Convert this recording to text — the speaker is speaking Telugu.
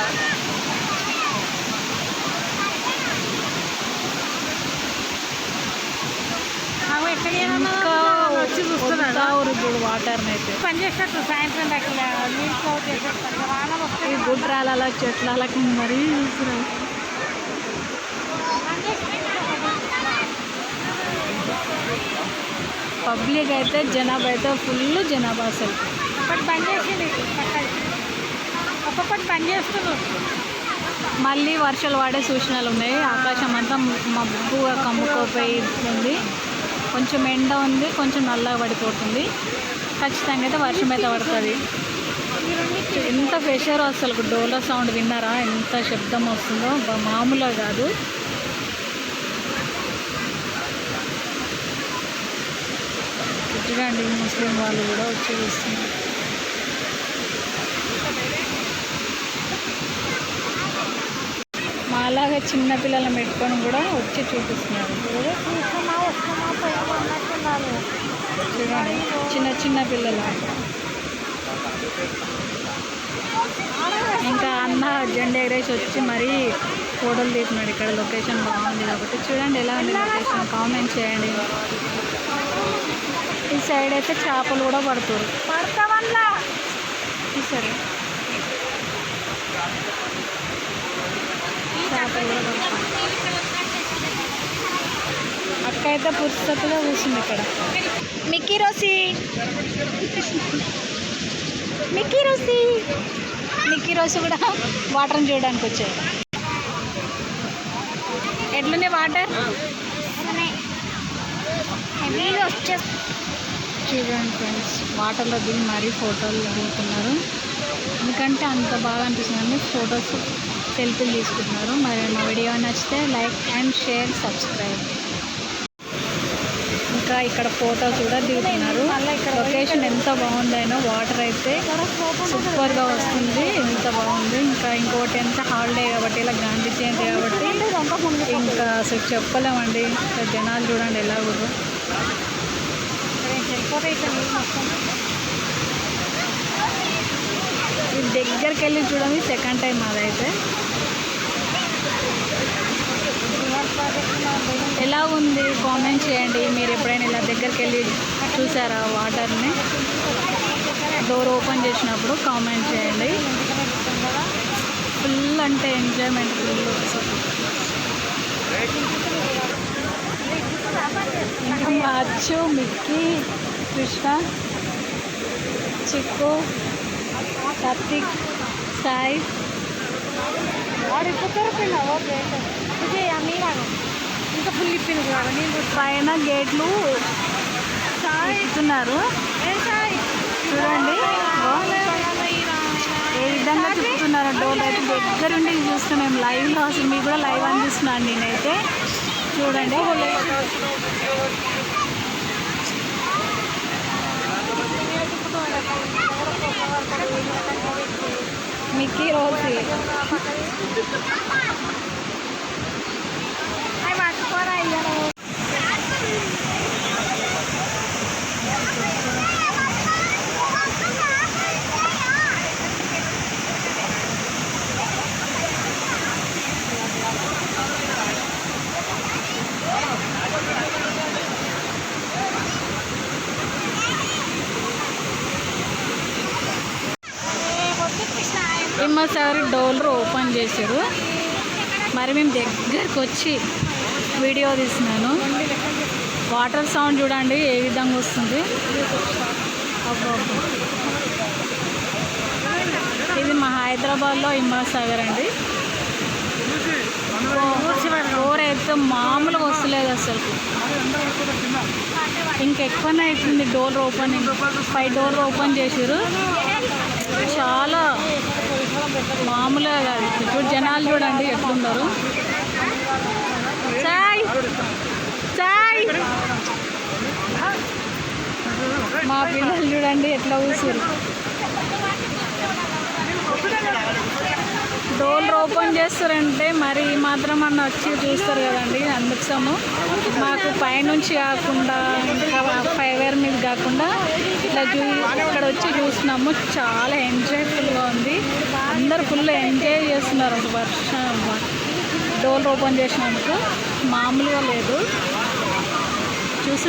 అలా. ఇప్పుడు వాటర్ అయితే పనిచేసేట్టు సాయంత్రం దగ్గర ఈ గుట్రాల చెట్లకి మరీ పబ్లిక్ అయితే జనాభా అయితే ఫుల్ జనాభా అసలు. బట్ పనిచేసింది చేసింది పక్కది పని చేస్తున్నారు. మళ్ళీ వర్షాలు పడే సూచనలు ఉన్నాయి. ఆకాశం అంతా మబ్బుగా కమ్ముకోపోయి ఉంది. కొంచెం ఎండ ఉంది కొంచెం నల్లగా పడిపోతుంది. ఖచ్చితంగా అయితే వర్షం అయితే పడుతుంది. ఎంత ప్రెషర్ అసలు? డోలో సౌండ్ విన్నారా? ఎంత శబ్దం వస్తుందో? మామూలుగా కాదు. చూడండి ముస్లిం వాళ్ళు కూడా వచ్చి చూస్తున్నారు. మాలాగా చిన్న పిల్లలను పెట్టుకొని కూడా వచ్చి చూపిస్తున్నారు. చూడండి చిన్న చిన్న పిల్లలు. ఇంకా అన్న జెండా ఎగరేసి వచ్చి మరీ ఫోటోలు తీసినాడు ఇక్కడ లొకేషన్ బాగుంది కాబట్టి చూడండి ఎలా ఉంది లొకేషన్. కామెంట్ చేయండి. ఈ సైడ్ అయితే చేపలు కూడా పడుతారు పడతామల్లా ఈ సైడ్ చేపలు కూడా పడతారు అక్క అయితే పుస్తకగా కూర్చుంది ఇక్కడ. Mickey Rosie. Mickey Rosie. Mickey Rosie కూడా వాటర్ని చూడడానికి వచ్చాయి ఎట్లున్నాయి వాటర్? వచ్చే చూడండి ఫ్రెండ్స్ వాటర్లో దిగి మరీ ఫోటోలు దిగుతున్నారు. ఎందుకంటే అంత బాగా అనిపిస్తుంది ఫొటోస్. సెల్ఫీలు తీసుకుంటున్నారు. మరి మా వీడియో నచ్చితే లైక్ అండ్ షేర్ సబ్స్క్రైబ్. ఇంకా ఇక్కడ ఫోటోస్ కూడా దిగుతున్నారు. లొకేషన్ ఎంత బాగుందైనా వాటర్ అయితే సూపర్గా వస్తుంది. ఎంత బాగుంది. ఇంకా ఇంకోటి ఎంత హాలిడే కాబట్టి ఇలా గాంధీ జయంతి కాబట్టి ఇంకా అసలు చెప్పలేమండి. జనాలు చూడండి ఎలా కూడా ఇది దగ్గరికి వెళ్ళి చూడండి సెకండ్ టైం అదైతే. ఎలా ఉంది? కామెంట్ చేయండి. మీరు ఎప్పుడైనా ఇలా దగ్గరికి వెళ్ళి చూసారా వాటర్ని? డోర్ ఓపెన్ చేసినప్పుడు కామెంట్ చేయండి. ఫుల్ అంటే ఎంజాయ్మెంట్ ఫుల్ మా అచ్చు మిక్కీ కృష్ణ చిక్కు కార్తిక్ సాయి. వాడు. ఇంకా ఫుల్ ఇప్పింది పైన గేట్లు ఇస్తున్నారు చూడండి. ఏ విధంగా తిప్పుతున్నారు డోర్ అయితే దగ్గరుండి చూస్తే మేము లైవ్లో అసలు మీకు కూడా లైవ్ అందిస్తున్నాను నేనైతే. చూడండి. మిక్కీ రోసి అవి సార్ డోలర్ ఓపెన్ చేశారు. మరి మేము దగ్గరకు వచ్చి వీడియో తీసినాను వాటర్ సౌండ్ చూడండి ఏ విధంగా వస్తుంది. ఇది మా హైదరాబాద్లో ఇమ్మర్ సాగర్ అండి. ఫోర్ అయితే మామూలుగా వస్తలేదు అసలు. ఇంకెక్కువనే అవుతుంది డోర్ ఓపెనింగ్. పై డోర్ ఓపెన్ చేసారు చాలా మామూలుగా కాదు ఇప్పుడు జనాలు చూడండి ఎట్లున్నారు. చాయ్ సాయ్! మా పిల్లలు చూడండి ఎట్లా కూర్చురు డోర్లు ఓపెన్ చేస్తారంటే మరి మాత్రం అన్న వచ్చి చూస్తారు కదండి అందుకోసము. మాకు పైనుంచి కాకుండా ఇంకా ఫైవర్ మీద కాకుండా ఇట్లా చూ ఇక్కడ వచ్చి చూస్తున్నాము. చాలా ఎంజాయ్ఫుల్గా ఉంది. అందరు ఫుల్ ఎంజాయ్ చేస్తున్నారు అసలు వర్షం డోర్ ఓపెన్ చేసినందుకు మామూలుగా లేదు. చూసి